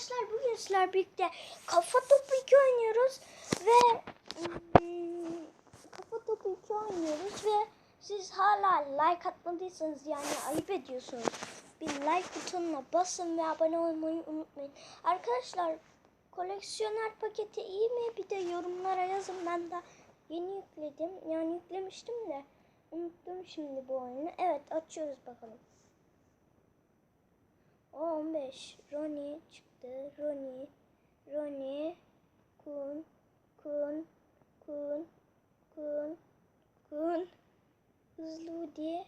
arkadaşlar bugün sizler birlikte kafa topu 2 oynuyoruz ve hmm, kafa topu 2 oynuyoruz ve siz hala like atmadıysanız yani ayıp ediyorsunuz. Bir like butonuna basın ve abone olmayı unutmayın. Arkadaşlar koleksiyoner paketi iyi mi? Bir de yorumlara yazın. Ben de yeni yükledim. Yani yüklemiştim de unuttum şimdi bu oyunu. Evet açıyoruz bakalım. O 15. Ronnie çıktı. Ronnie. Ronnie. Kun. Kun. Kun. Kun. Kun. Hızlı Woody.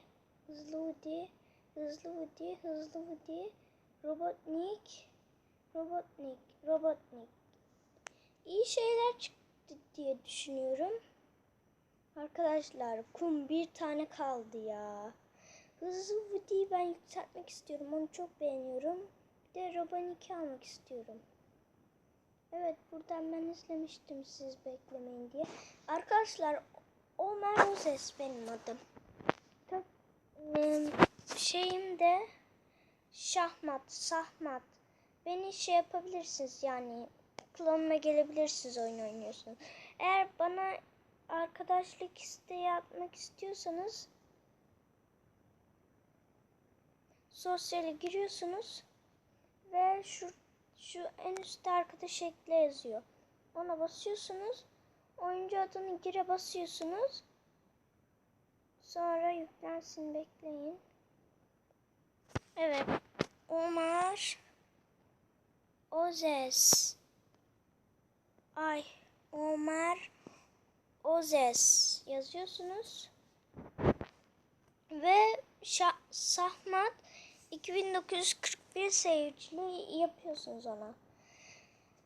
Hızlı Woody. Hızlı Woody. Hızlı Woody. Robotnik. Robotnik. Robotnik. İyi şeyler çıktı diye düşünüyorum. Arkadaşlar kum bir tane kaldı ya. Hızlı Woody'yi ben yükseltmek istiyorum. Onu çok beğeniyorum. De Robin 2 almak istiyorum. Evet buradan ben izlemiştim siz beklemeyin diye. Arkadaşlar Omer Ozes benim adım. Em, şeyim de şahmat, sahmat. Beni şey yapabilirsiniz yani klanıma gelebilirsiniz oyun oynuyorsunuz. Eğer bana arkadaşlık isteği atmak istiyorsanız sosyale giriyorsunuz ve şu şu en üstte arkadaş ekle yazıyor. Ona basıyorsunuz. Oyuncu adını gire basıyorsunuz. Sonra yüklensin bekleyin. Evet. Omar Ozes. Ay Omar Ozes yazıyorsunuz. Ve Şah Sahmat 2941 seyircili yapıyorsunuz ona.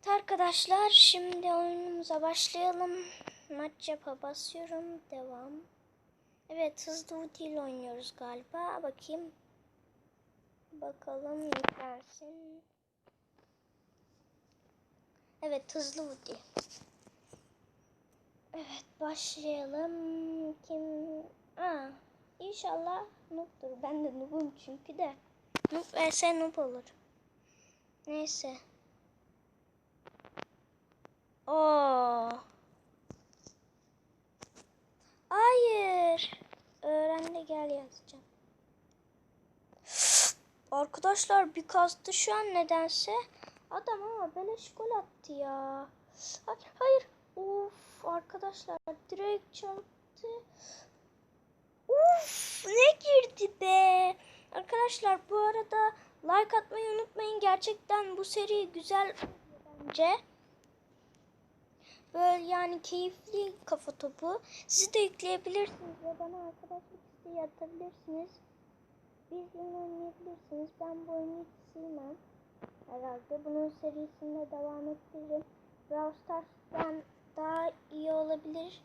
Arkadaşlar şimdi oyunumuza başlayalım. Maç yapa basıyorum. Devam. Evet hızlı ile oynuyoruz galiba. Bakayım. Bakalım yüklensin. Evet hızlı Woody. Evet başlayalım. Kim? Aa, inşallah noob'dur. Ben de noob'um çünkü de. Noob vs noob olur. Neyse. Oo. Hayır. Öğrendi gel yazacağım. Arkadaşlar bir kastı şu an nedense. Adam ama beleş gol attı ya. Hayır. hayır. Of arkadaşlar direkt çarptı. Uf ne girdi be. Arkadaşlar bu arada like atmayı unutmayın. Gerçekten bu seri güzel bence. Böyle yani keyifli kafa topu. Siz de yükleyebilirsiniz ve bana arkadaşlık isteği atabilirsiniz. Bizimle oynayabilirsiniz. Ben bu oyunu hiç sevmem. Herhalde bunun serisinde devam ettiririm. Brawl Stars'tan daha iyi olabilir.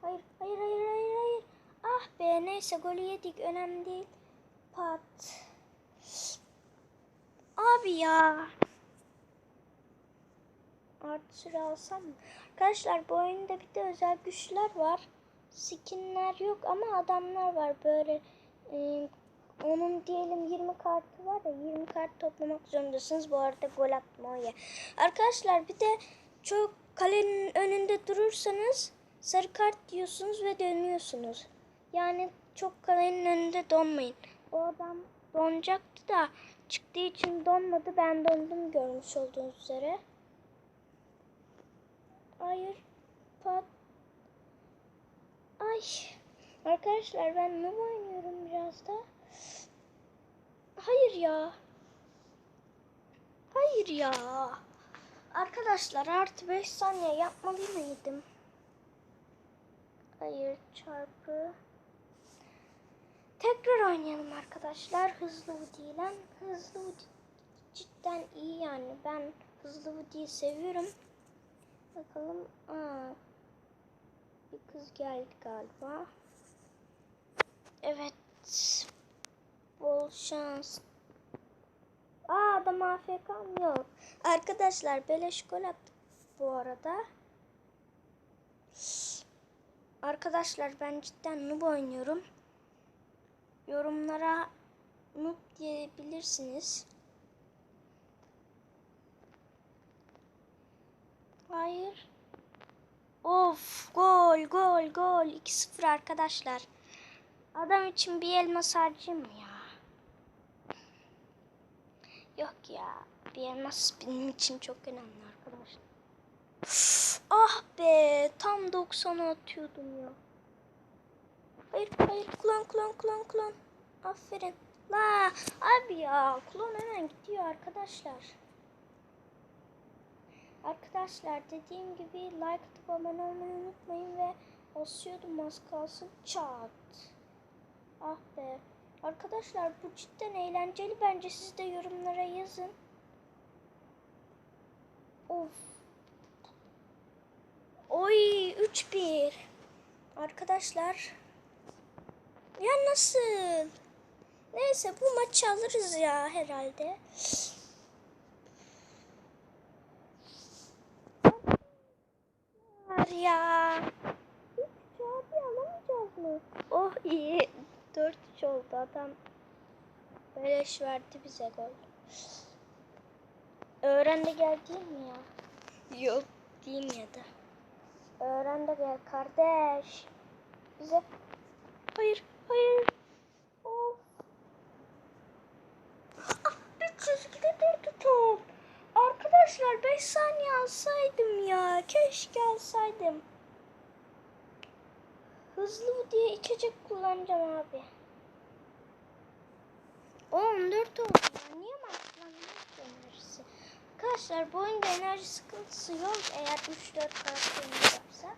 Hayır, hayır, hayır, hayır, hayır. Ah be neyse golü yedik önemli değil. Pat. Abi ya. Artı süre alsam mı? Arkadaşlar bu oyunda bir de özel güçler var. Skinler yok ama adamlar var böyle. E, onun diyelim 20 kartı var ya 20 kart toplamak zorundasınız. Bu arada gol atma o ya. Arkadaşlar bir de çok kalenin önünde durursanız sarı kart diyorsunuz ve dönüyorsunuz. Yani çok kalenin önünde donmayın. O adam donacaktı da çıktığı için donmadı. Ben dondum görmüş olduğunuz üzere. Hayır. Pat. Ay. Arkadaşlar ben ne oynuyorum biraz da. Hayır ya. Hayır ya. Arkadaşlar artı 5 saniye yapmalı mıydım? Hayır çarpı. Tekrar oynayalım arkadaşlar. Hızlı Woody ile. Hızlı Woody cidden iyi yani. Ben Hızlı Woody'yi seviyorum. Bakalım. Aa, bir kız geldi galiba. Evet. Bol şans. Aa adam AFK yok. Arkadaşlar beleş gol attık bu arada. Arkadaşlar ben cidden noob oynuyorum. Yorumlara noob diyebilirsiniz. Hayır. Of gol gol gol 2-0 arkadaşlar. Adam için bir elmas harcayayım ya? Yok ya bir elmas benim için çok önemli arkadaşlar. Ah be tam 90'a atıyordum ya. Hayır hayır klon klon klon klon. Aferin. La abi ya klon hemen gidiyor arkadaşlar. Arkadaşlar dediğim gibi like atıp abone olmayı unutmayın ve basıyordum az kalsın çat. Ah be. Arkadaşlar bu cidden eğlenceli bence siz de yorumlara yazın. Of. Oy 3-1. Arkadaşlar. Ya nasıl? Neyse bu maçı alırız ya herhalde. Var ya. Hiç abi alamayacağız mı? Oh iyi. 4 oldu adam. Beleş verdi bize gol. Öğren de gel değil mi ya? Yok diyeyim ya da. Öğren de gel kardeş. Bize... Hayır, hayır. Of. Ah, bir çizgide durdu top. Arkadaşlar 5 saniye alsaydım ya. Keşke alsaydım. Hızlı diye içecek kullanacağım abi. 14 oldu ya. Niye mahvolmuyor enerjisi? Arkadaşlar bu oyunda enerji sıkıntısı yok. Eğer 3-4 karakteriniz varsa.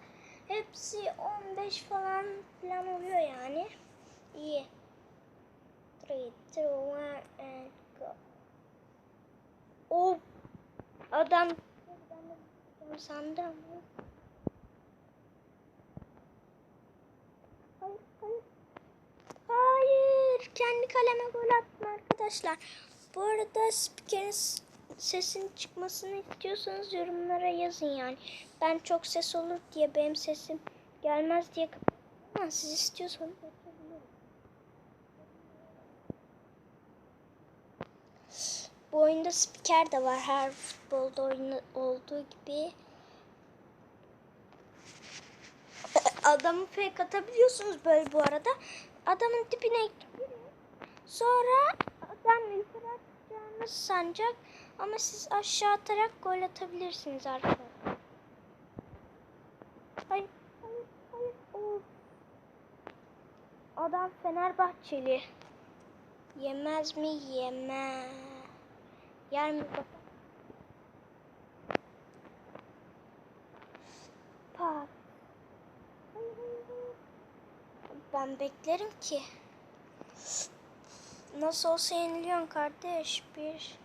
Hepsi 15 falan falan oluyor yani. İyi. 3, 2, 1 and go. Oh. Adam sandım. Hayır, hayır. Kendi kaleme gol attım arkadaşlar. Bu arada spikerin sesin çıkmasını istiyorsanız yorumlara yazın yani. Ben çok ses olur diye benim sesim gelmez diye. Ama siz istiyorsanız Bu oyunda spiker de var her futbolda oyunu olduğu gibi. Adamı fake atabiliyorsunuz böyle bu arada. Adamın dibine. Sonra adam yukarı atacağını sanacak. Ama siz aşağı atarak gol atabilirsiniz arkadaşlar. Hayır, hayır, hayır. Of. Adam Fenerbahçeli. Yemez mi? Yemez. Yer mi? Bak- Pat. Hayır, hayır, hayır. Ben beklerim ki. Nasıl olsa yeniliyorsun kardeş. Bir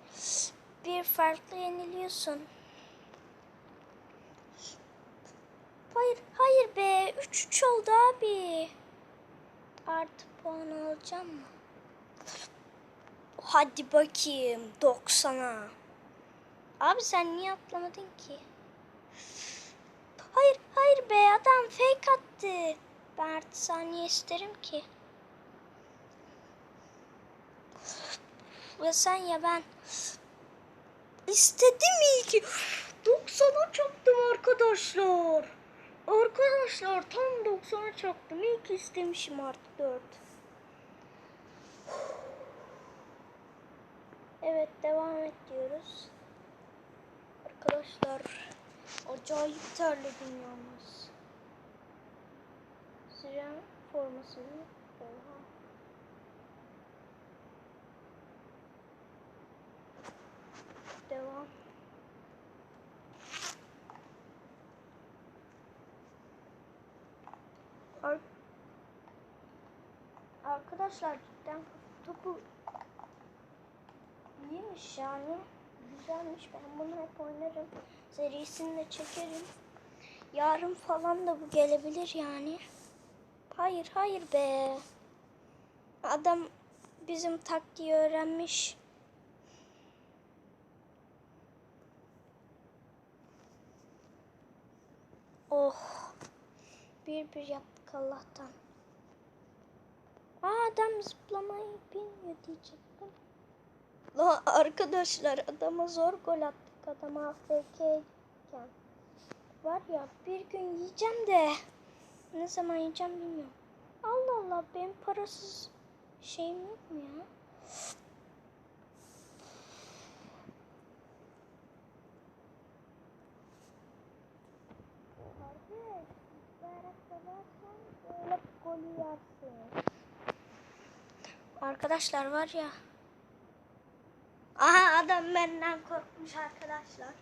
bir farklı yeniliyorsun. Hayır, hayır be. 3-3 oldu abi. Artı puan alacağım mı? Hadi bakayım 90'a. Abi sen niye atlamadın ki? Hayır, hayır be adam fake attı. Ben artı saniye isterim ki. Ya sen ya ben. İstedim iyi ki. 90'a çaktım arkadaşlar. Arkadaşlar tam 90'a çaktım. İyi ki istemişim artı 4. Evet devam et diyoruz. Arkadaşlar acayip terledim yalnız. Siren formasını Oha. Devam. Ar- Arkadaşlar cidden topu iyiymiş yani. Güzelmiş. Ben bunu hep oynarım. Serisini de çekerim. Yarın falan da bu gelebilir yani. Hayır hayır be. Adam bizim taktiği öğrenmiş. Oh. Bir bir yaptık Allah'tan. Aa, adam zıplamayı bilmiyor diyecektim. La arkadaşlar adama zor gol attık adama AFK iken. var ya bir gün yiyeceğim de ne zaman yiyeceğim bilmiyorum. Allah Allah benim parasız şeyim yok mu ya? Arkadaşlar var ya. Aha adam benden korkmuş arkadaşlar.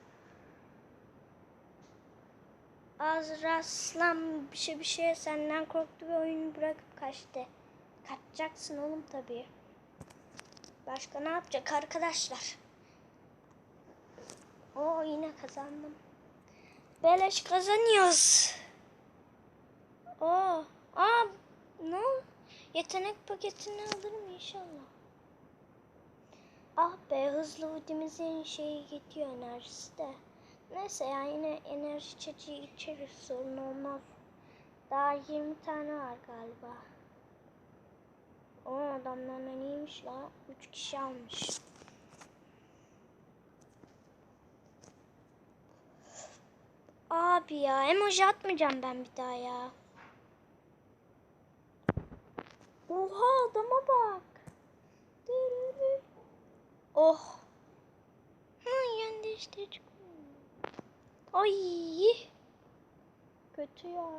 Azra aslan bir şey bir şey senden korktu ve oyunu bırakıp kaçtı. Kaçacaksın oğlum tabii. Başka ne yapacak arkadaşlar? Oo yine kazandım. Beleş kazanıyoruz. Oo, aa, ne? Yetenek paketini alırım inşallah. Ah be hızlı udimizin şeyi gidiyor enerjisi de. Neyse ya yine enerji içeceği içeriz sorun olmaz. Daha 20 tane var galiba. O adamlardan iyiymiş la. 3 kişi almış. Abi ya emoji atmayacağım ben bir daha ya. Oha adama bak. Oh. Ha yendi işte. Ay. Kötü ya.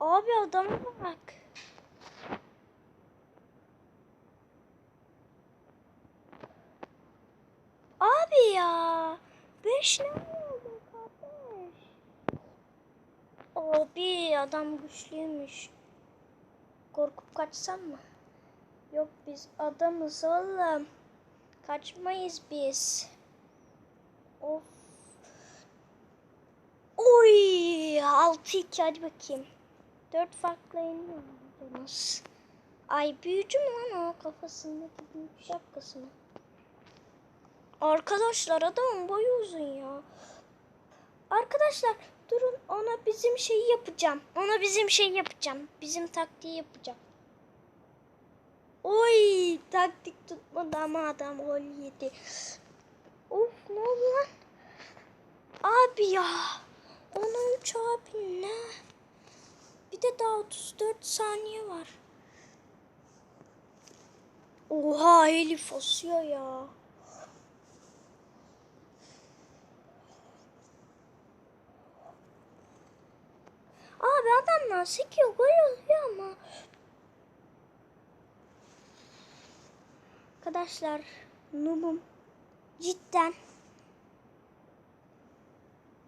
Abi adama bak. Abi ya. Beş ne oldu kardeş? Abi adam güçlüymüş. Korkup kaçsam mı? Yok biz adamız oğlum. Kaçmayız biz. Of. Oy 6-2 hadi bakayım. 4 farklı yeniyoruz. Ay büyücü mü lan o kafasındaki büyük şapkası mı? Arkadaşlar adamın boyu uzun ya. Arkadaşlar durun ona bizim şeyi yapacağım. Ona bizim şey yapacağım. Bizim taktiği yapacağım. Oy taktik tutmadı ama adam gol yedi. Of ne oldu lan? Abi ya. 13 abi ne? Bir de daha 34 saniye var. Oha Elif asıyor ya. Abi adamlar sekiyor gol oluyor ama. Arkadaşlar noobum cidden